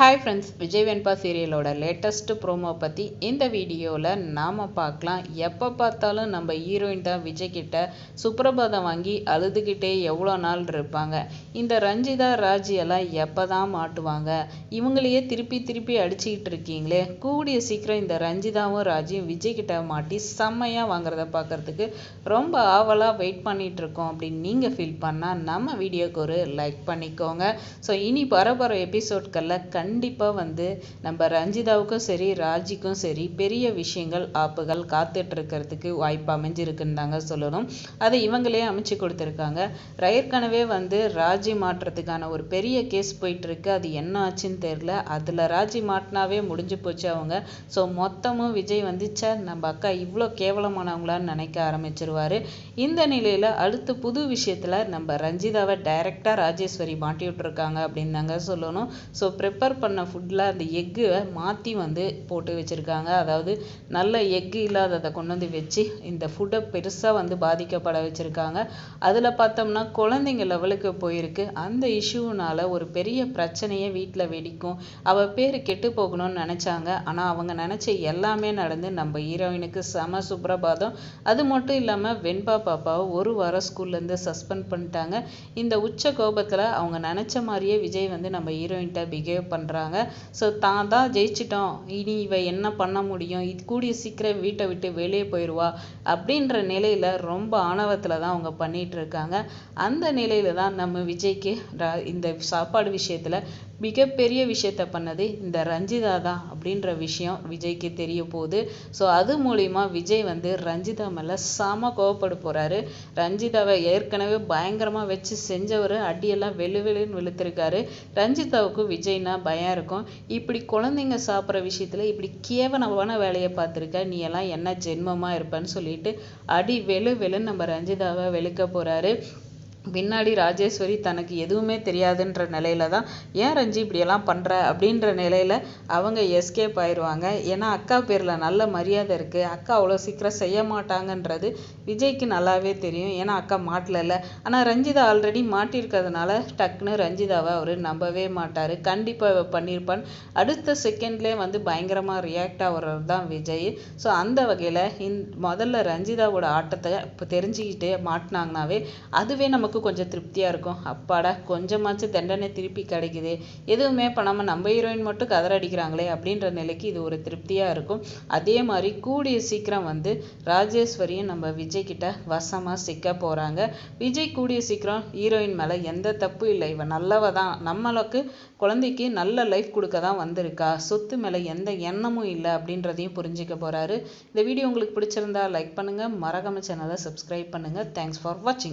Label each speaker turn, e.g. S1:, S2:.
S1: Hi friends Vijay Venba சீரியலோட latest promo பற்றி இந்த வீடியோவில் நாம் பார்க்கலாம். எப்போ பார்த்தாலும் நம்ம ஹீரோயின் தான் விஜய் சுப்பிரபாதம் சுப்ரபாதம் வாங்கி அழுதுகிட்டே எவ்வளோ நாள் இருப்பாங்க. இந்த ரஞ்சிதா ராஜி எல்லாம் எப்போ தான் மாட்டுவாங்க? இவங்களையே திருப்பி திருப்பி அடிச்சுக்கிட்டு இருக்கீங்களே. கூடிய சீக்கிரம் இந்த ரஞ்சிதாவும் ராஜியும் விஜய் கிட்ட மாட்டி செம்மையாக வாங்குறத பார்க்கறதுக்கு ரொம்ப ஆவலாக வெயிட் பண்ணிகிட்டு இருக்கோம் அப்படின்னு நீங்கள் ஃபீல் பண்ணால் நம்ம வீடியோக்கு ஒரு லைக் பண்ணிக்கோங்க. ஸோ இனி பரபர எபிசோட்களில் கண்டிப்பாக வந்து நம்ம ரஞ்சிதாவுக்கும் சரி ராஜிக்கும் சரி பெரிய விஷயங்கள் ஆப்புகள் காத்துட்ருக்கிறதுக்கு வாய்ப்பு அமைஞ்சிருக்குன்னு தாங்க சொல்லணும். அதை இவங்களே அமைச்சு கொடுத்துருக்காங்க. ஏற்கனவே வந்து ராஜி மாட்டுறதுக்கான ஒரு பெரிய கேஸ் போயிட்டுருக்கு அது என்ன ஆச்சுன்னு தெரியல அதில் ராஜி மாட்டினாவே முடிஞ்சு போச்சு அவங்க. ஸோ மொத்தமும் விஜய் வந்துச்ச நம்ம அக்கா இவ்வளோ கேவலமானவங்களான்னு நினைக்க ஆரம்பிச்சிருவாரு. இந்த நிலையில் அடுத்து புது விஷயத்தில் நம்ம ரஞ்சிதாவை டைரெக்டாக ராஜேஸ்வரி மாட்டி விட்டுருக்காங்க அப்படின்னு தாங்க சொல்லணும். ஸோ ப்ரிப்பேர் பண்ண ஃபுட்டில் அந்த எக்கு மாற்றி வந்து போட்டு வச்சுருக்காங்க. அதாவது நல்ல எக்கு இல்லாததை கொண்டு வந்து வச்சு இந்த ஃபுட்டை பெருசாக வந்து பாதிக்கப்பட வச்சுருக்காங்க. அதில் பார்த்தோம்னா குழந்தைங்க லெவலுக்கு போயிருக்கு. அந்த இஷ்யூனால் ஒரு பெரிய பிரச்சனையே வீட்டில் வெடிக்கும். அவள் பேர் கெட்டு போகணும்னு நினச்சாங்க. ஆனால் அவங்க நினச்ச எல்லாமே நடந்து நம்ம ஹீரோயினுக்கு செம சுப்ரபாதம். அது மட்டும் இல்லாமல் வெண்பா பாப்பாவை ஒரு வாரம் ஸ்கூல்லேருந்து சஸ்பெண்ட் பண்ணிட்டாங்க. இந்த உச்ச கோபத்தில் அவங்க நினச்ச மாதிரியே விஜய் வந்து நம்ம ஹீரோயின்கிட்ட பிஹேவ் பண்ணுறாங்க ஸோ தான் தான் ஜெயிச்சிட்டோம். இனி இவ என்ன பண்ண முடியும்? இது கூடிய சீக்கிரம் வீட்டை விட்டு வெளியே போயிடுவா அப்படின்ற நிலையில் ரொம்ப ஆணவத்தில் தான் அவங்க பண்ணிட்டு இருக்காங்க. அந்த நிலையில தான் நம்ம விஜய்க்கு இந்த சாப்பாடு விஷயத்தில் மிகப்பெரிய விஷயத்த பண்ணது இந்த ரஞ்சிதா தான் அப்படின்ற விஷயம் விஜய்க்கு தெரிய போகுது. ஸோ அது மூலிமா விஜய் வந்து ரஞ்சிதா மேலே செம கோவப்பட போகிறாரு ரஞ்சிதாவை ஏற்கனவே பயங்கரமாக வச்சு செஞ்சவர் அடியெல்லாம் வெளு வெளுன்னு வெளுத்திருக்காரு. ரஞ்சிதாவுக்கு விஜய்னா பயம் இருக்கும். இப்படி குழந்தைங்க சாப்பிட்ற விஷயத்தில் இப்படி கேவலமான வேலையை பார்த்துருக்க நீ எல்லாம் என்ன ஜென்மமாக இருப்பேன்னு சொல்லிட்டு அடி வெளு வெளுன்னு நம்ம ரஞ்சிதாவை வெளுக்க போகிறாரு பின்னாடி ராஜேஸ்வரி தனக்கு எதுவுமே தெரியாதுன்ற நிலையில தான் ஏன் ரஞ்சி இப்படியெல்லாம் பண்ணுற அப்படின்ற நிலையில் அவங்க எஸ்கேப் ஆயிடுவாங்க ஏன்னா அக்கா பேரில் நல்ல மரியாதை இருக்குது அக்கா அவ்வளோ சீக்கிரம் செய்ய மாட்டாங்கன்றது விஜய்க்கு நல்லாவே தெரியும். ஏன்னா அக்கா மாட்டலல்ல ஆனால் ரஞ்சிதா ஆல்ரெடி மாட்டியிருக்கிறதுனால டக்குன்னு ரஞ்சிதாவை அவர் நம்பவே மாட்டார். கண்டிப்பாக பண்ணியிருப்பான் அடுத்த செகண்ட்லேயே வந்து பயங்கரமாக ரியாக்ட் ஆகிறது தான் விஜய். ஸோ அந்த வகையில் இந் முதல்ல ரஞ்சிதாவோட ஆட்டத்தை இப்போ தெரிஞ்சுக்கிட்டே மாட்டினாங்கனாவே அதுவே நமக்கு கொஞ்சம் திருப்தியாக இருக்கும். அப்பாடா கொஞ்சமாச்சும் தண்டனை திருப்பி கிடைக்குது. எதுவுமே பண்ணாமல் நம்ம ஹீரோயின் மட்டும் கதற அடிக்கிறாங்களே அப்படின்ற நிலைக்கு இது ஒரு திருப்தியாக இருக்கும். அதே மாதிரி கூடிய சீக்கிரம் வந்து ராஜேஸ்வரியும் நம்ம விஜய் கிட்ட வசமாக சிக்க போகிறாங்க விஜய் கூடிய சீக்கிரம் ஹீரோயின் மேலே எந்த தப்பு இல்லை. இவன் நல்லவ தான். நம்மளுக்கு குழந்தைக்கு நல்ல லைஃப் கொடுக்க தான் வந்திருக்கா. சொத்து மேலே எந்த எண்ணமும் இல்லை அப்படின்றதையும் புரிஞ்சுக்க போகிறாரு இந்த வீடியோ உங்களுக்கு பிடிச்சிருந்தா லைக் பண்ணுங்க. மறக்காம சேனலை சப்ஸ்கிரைப் பண்ணுங்க. தேங்க்ஸ் ஃபார் வாட்சிங்